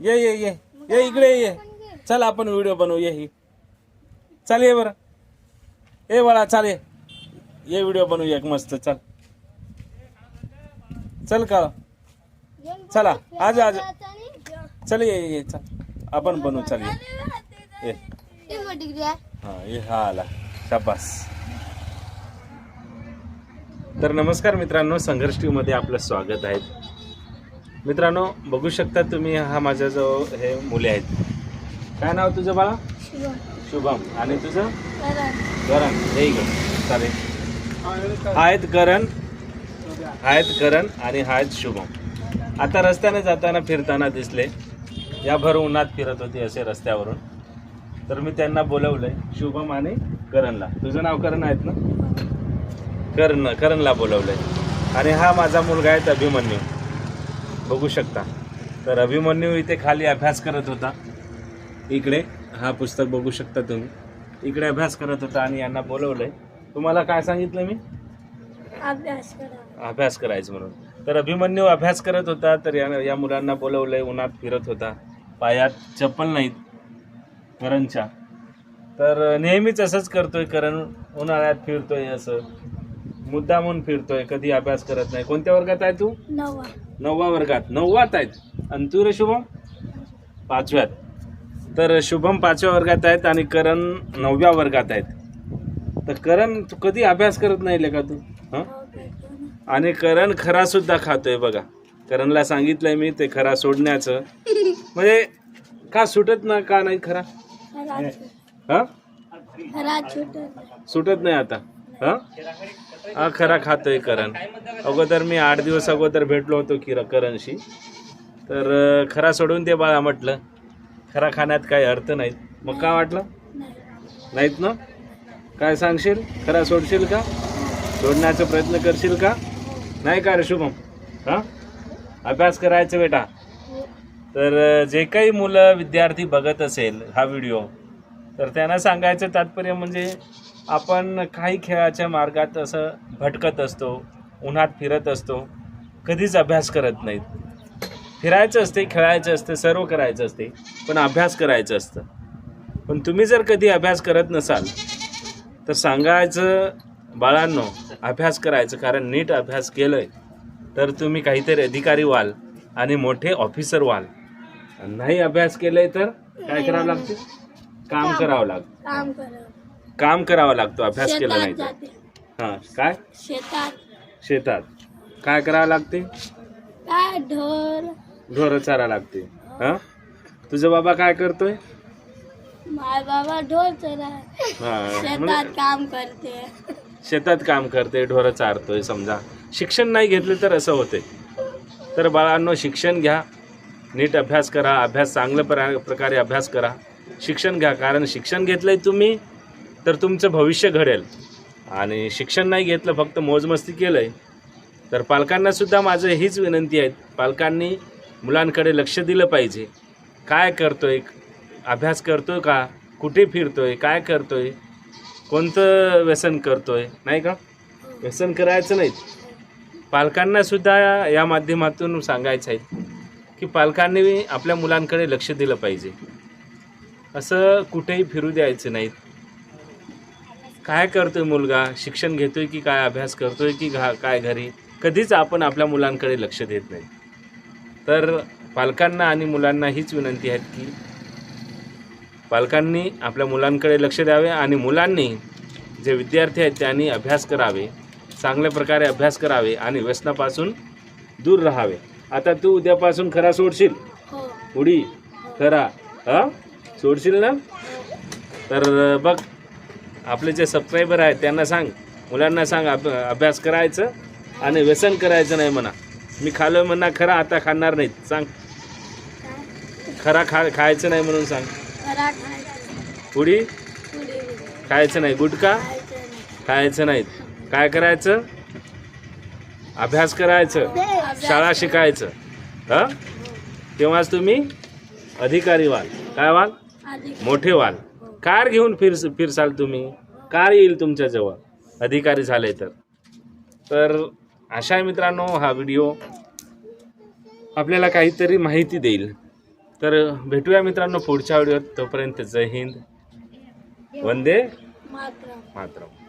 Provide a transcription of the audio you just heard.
ये ये ये. ये इकडे ये. चल आपण व्हिडिओ बनवू. ये ही. चल ये बरं. ए बाळा चाल ये. ये व्हिडिओ बनवू एक मस्त. चल. चल का चला. आज आज. चल ये ये चल. आपण बनवू. चल ये. ये. हा ये हा आला. शाबास. तर नमस्कार मित्रांनो संघर्षमध्ये आपलं स्वागत आहे. मित्रांनो बघू शकता तुम्ही हा माझ्या जो हे मुले आहेत. काय नाव तुझं बाळा? शुभम. आणि तुझं? करण. हे चालेल. हा आहेत करण हा आहेत करण आणि हा आहेत शुभम. आता रस्त्याने जाताना फिरताना दिसले. या भर उन्हात फिरत होते असे रस्त्यावरून. तर मी त्यांना बोलवलंय शुभम आणि करणला. तुझं नाव करण आहेत ना? करण करणला बोलवलंय. आणि हा माझा मुलगा आहे अभिमन्यू बघू शकता. तर अभिमन्यू इथे खाली अभ्यास करत होता. इकडे हा पुस्तक बघू शकता तुम्ही. इकडे अभ्यास करत होता आणि यांना बोलवलंय. तुम्हाला काय सांगितलं मी? अभ्यास करा अभ्यास करायचं म्हणून. तर अभिमन्यू अभ्यास करत होता तर या या मुलांना बोलवलंय उन्हात फिरत होता. पायात चप्पल नाहीत करणच्या. तर नेहमीच असंच करतोय करण उन्हाळ्यात फिरतोय असं. मुद्दामून फिरतोय कधी अभ्यास करत नाही. कोणत्या वर्गात आहे तू? नवा नववा वर्गात. नववात आहेत. आणि तू रे शुभम? पाचव्यात. तर शुभम पाचव्या वर्गात आहेत आणि करण नवव्या वर्गात आहेत. तर करण तू कधी अभ्यास करत नाही का तू? हां? आणि करण खरा सुद्धा खातोय बघा. करणला सांगितलंय मी ते खरा सोडण्याचं. म्हणजे का सुटत ना का नाही खरा? हा? सुटत नाही आता. हा? हा खरा खातोय करण. अगोदर मी आठ दिवस अगोदर भेटलो होतो किरा करणशी. तर खरा सोडून दे बाळा म्हटलं. खरा खाण्यात काही अर्थ नाहीत. मग का वाटलं? नाहीत ना? काय सांगशील? खरा सोडशील का? सोडण्याचा प्रयत्न करशील का? नाही का रे शुभम? अभ्यास करायचं बेटा. तर जे काही मुलं विद्यार्थी बघत असेल हा व्हिडिओ तर त्यांना सांगायचं तात्पर्य म्हणजे आपण काही खेळाच्या मार्गात असं भटकत असतो उन्हात फिरत असतो कधीच अभ्यास करत नाहीत. फिरायचं असते खेळायचं असतं सर्व करायचं असते पण अभ्यास करायचं असतं. पण तुम्ही जर कधी अभ्यास करत नसाल तर सांगायचं बाळांनो अभ्यास करायचं कारण नीट अभ्यास केलंय तर तुम्ही काहीतरी अधिकारी व्हाल आणि मोठे ऑफिसर व्हाल. नाही अभ्यास केलंय तर काय करावं लागते? काम. करावं लागतं. काम करा काम करावं लागतो अभ्यास केला शेतात नाही तर. हां काय? शेतात. शेतात. काय करावं लागते? काय? ढोर ढोरं चारा लागते. हां? तुझं बाबा काय करतोय? माय बाबा ढोर चरा. हां शेतात म्हणजे काम करते. शेतात काम करते ढोरं चारतोय समजा. शिक्षण नाही घेतलं तर असं होते. तर बाळांनो शिक्षण घ्या. नीट अभ्यास करा. अभ्यास चांगल्या प्रा प्रकारे अभ्यास करा. शिक्षण घ्या. कारण शिक्षण घेतलंय तुम्ही तर तुमचं भविष्य घडेल. आणि शिक्षण नाही घेतलं फक्त मोजमस्ती केलं आहे तर पालकांनासुद्धा माझं हीच विनंती आहे. पालकांनी मुलांकडे लक्ष दिलं पाहिजे. काय करतो आहे अभ्यास करतो आहे का? कुठे फिरतो आहे काय करतो आहे कोणतं व्यसन करतो आहे नाही का? व्यसन करायचं नाही. पालकांनासुद्धा या माध्यमातून सांगायचं आहे की पालकांनी आपल्या मुलांकडे लक्ष दिलं पाहिजे. असं कुठेही फिरू द्यायचं नाहीत काय करतोय मुलगा? शिक्षण घेतोय की काय? अभ्यास करतोय की घा काय घरी? कधीच आपण आपल्या मुलांकडे लक्ष देत नाही. तर पालकांना आणि मुलांना हीच विनंती आहे की पालकांनी आपल्या मुलांकडे लक्ष द्यावे आणि मुलांनी जे विद्यार्थी आहेत त्यांनी अभ्यास करावे चांगल्या प्रकारे अभ्यास करावे आणि व्यसनापासून दूर राहावे. आता तू उद्यापासून खरा सोडशील? हो. उडी. खरा. हा? सोडशील ना? तर बघ आपले जे सबस्क्रायबर आहेत त्यांना सांग. मुलांना सांग अभ अभ्यास करायचं आणि व्यसन करायचं नाही म्हणा. मी खाल्लं म्हणा खरा आता खाणार नाहीत. सांग. खरा खा खायचं नाही म्हणून सांग. पुढे? खायचं नाही. गुटखा? खायचं नाही. खायचं नाहीत. काय करायचं? अभ्यास करायचं. शाळा शिकायचं. हा? तेव्हाच तुम्ही? अधिकारी व्हाल. काय व्हाल? मोठे व्हाल. कार घेऊन फिर फिरसाल तुम्ही. कार येईल तुमच्याजवळ अधिकारी झाले तर. तर अशा मित्रांनो हा व्हिडिओ आपल्याला काहीतरी माहिती देईल. तर भेटूया मित्रांनो पुढच्या व्हिडिओत. तोपर्यंत जय हिंद. वंदे मात्र मातरम.